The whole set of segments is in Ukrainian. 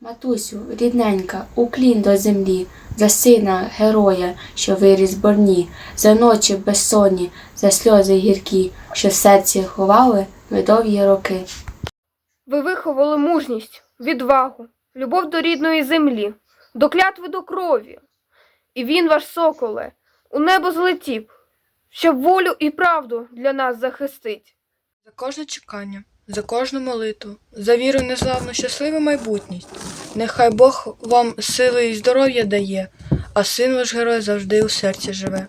Матусю, рідненька, уклін до землі, за сина героя, що виріс борні, за ночі безсонні, за сльози гіркі, що в серці ховали ми довгі роки. Ви виховали мужність, відвагу, любов до рідної землі, до клятви до крові. І він, ваш соколе, у небо злетів, щоб волю і правду для нас захистить. За кожне чекання, за кожну молитву, за віру незламну щасливу майбутність. Нехай Бог вам сили і здоров'я дає, а син ваш герой завжди у серці живе.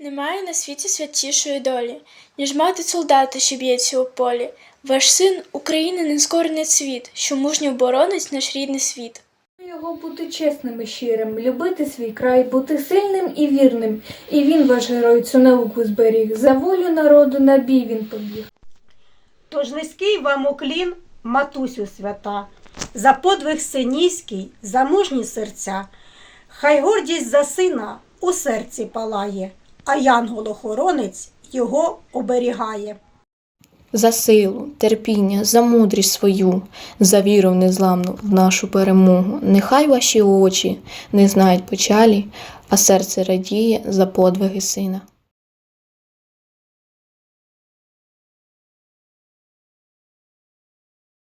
Немає на світі святішої долі, ніж мати солдата, що б'ється у полі. Ваш син України нескорений цвіт, що мужньо боронить наш рідний світ. Його бути чесним і щирим, любити свій край, бути сильним і вірним. І він, ваш герой, цю науку зберіг. За волю народу на бій він побіг. Тож низький вам уклін, матусю свята, за подвиг синійський, за мужні серця. Хай гордість за сина у серці палає, а янгол-охоронець його оберігає. За силу, терпіння, за мудрість свою, за віру в незламну в нашу перемогу. Нехай ваші очі не знають печалі, а серце радіє за подвиги сина.